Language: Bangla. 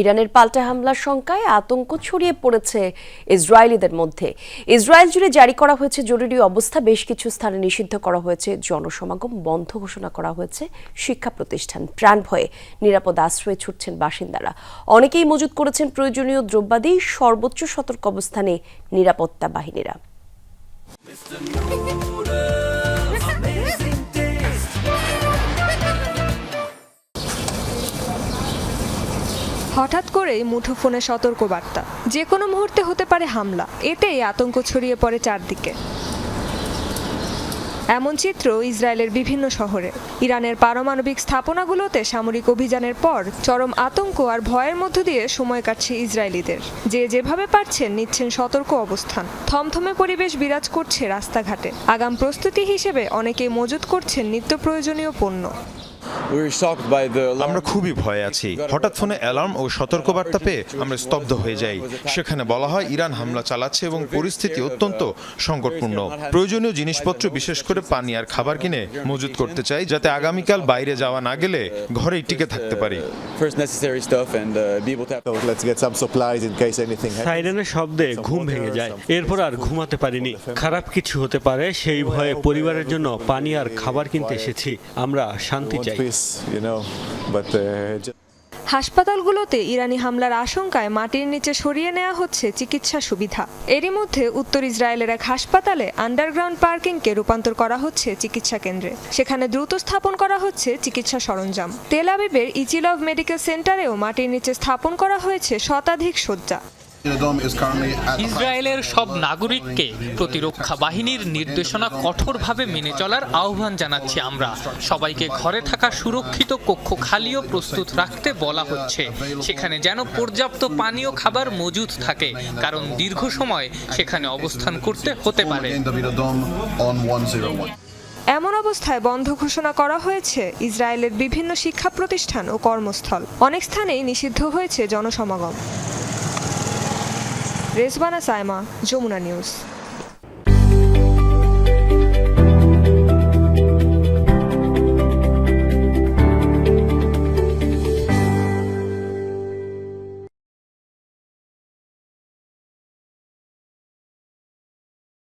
ইরানের পাল্টা হামলার শঙ্কায় আতঙ্ক ছড়িয়ে পড়েছে ইসরায়েলিদের মধ্যে। ইসরায়েল জুড়ে জারি করা হয়েছে জরুরি অবস্থা। বেশ কিছু স্থানে নিষিদ্ধ করা হয়েছে। জনসমাগম বন্ধ ঘোষণা করা হয়েছে শিক্ষা প্রতিষ্ঠান। প্রাণ ভয়ে নিরাপদ আশ্রয়ে ছুটছেন বাসিন্দারা। অনেকেই মজুত করেছেন প্রয়োজনীয় দ্রব্যাদি, সর্বোচ্চ সতর্ক অবস্থানে নিরাপত্তা বাহিনীরা। হঠাৎ করেই মুঠোফোনে সতর্কবার্তা। যে কোনো মুহূর্তে হতে পারে হামলা। এতেই আতঙ্ক ছড়িয়ে পড়ে চারদিকে। এমন চিত্র ইসরায়েলের বিভিন্ন শহরে। ইরানের পারমাণবিক স্থাপনাগুলোতে সামরিক অভিযানের পর চরম আতঙ্ক আর ভয়ের মধ্য দিয়ে সময় কাটছে ইসরায়েলিদের। যে যেভাবে পারছেন, নিচ্ছেন সতর্ক অবস্থান। থমথমে পরিবেশ বিরাজ করছে রাস্তাঘাটে। আগাম প্রস্তুতি হিসেবে অনেকেই মজুত করছেন নিত্য প্রয়োজনীয় পণ্য। আমরা খুবই ভয়ে আছি। হঠাৎ ফোনে অ্যালার্ম ও সতর্কবার্তা পেয়ে আমরা স্তব্ধ হয়ে যাই। সেখানে বলা হয় ইরান হামলা চালাচ্ছে এবং পরিস্থিতি অত্যন্ত সংকটপূর্ণ। প্রয়োজনীয় জিনিসপত্র বিশেষ করে পানি আর খাবার কিনে মজুত করতে চাই যাতে আগামীকাল বাইরে যাওয়া না গেলে ঘরেই টিকে থাকতে পারি। Uh. সাইরেনের শব্দে ঘুম ভেঙে যায়। এরপর আর ঘুমাতে পারিনি। খারাপ কিছু হতে পারে সেই ভয়ে পরিবারের জন্য পানি আর খাবার কিনতে এসেছি। আমরা শান্তি চাই। You know, but uh, হাসপাতালগুলোতে ইরানি হামলার আশঙ্কায় মাটির নিচে সরিয়ে নেওয়া হচ্ছে চিকিৎসা সুবিধা। এরই মধ্যে উত্তর ইসরায়েলের এক হাসপাতালে আন্ডারগ্রাউন্ড পার্কিংকে রূপান্তর করা হচ্ছে চিকিৎসা কেন্দ্রে। সেখানে দ্রুত স্থাপন করা হচ্ছে চিকিৎসা সরঞ্জাম। তেল আবিবের ইচিলভ মেডিকেল সেন্টারেও মাটির নিচে স্থাপন করা হয়েছে শতাধিক শয্যা। ইসরায়েলের সব নাগরিককে প্রতিরক্ষা বাহিনীর নির্দেশনা কঠোরভাবে মেনে চলার আহ্বান জানাচ্ছি আমরা। সবাইকে ঘরে থাকা সুরক্ষিত কক্ষ খালিও প্রস্তুত রাখতে বলা হচ্ছে। সেখানে যেন পর্যাপ্ত পানীয় খাবার মজুদ থাকে কারণ দীর্ঘ সময় সেখানে অবস্থান করতে হতে পারে। এমন অবস্থায় বন্ধ ঘোষণা করা হয়েছে ইসরায়েলের বিভিন্ন শিক্ষা প্রতিষ্ঠান ও কর্মস্থল। অনেক স্থানেই নিষিদ্ধ হয়েছে জনসমাগম। રેઝવાના સાયમા જોમુના ન્યૂઝ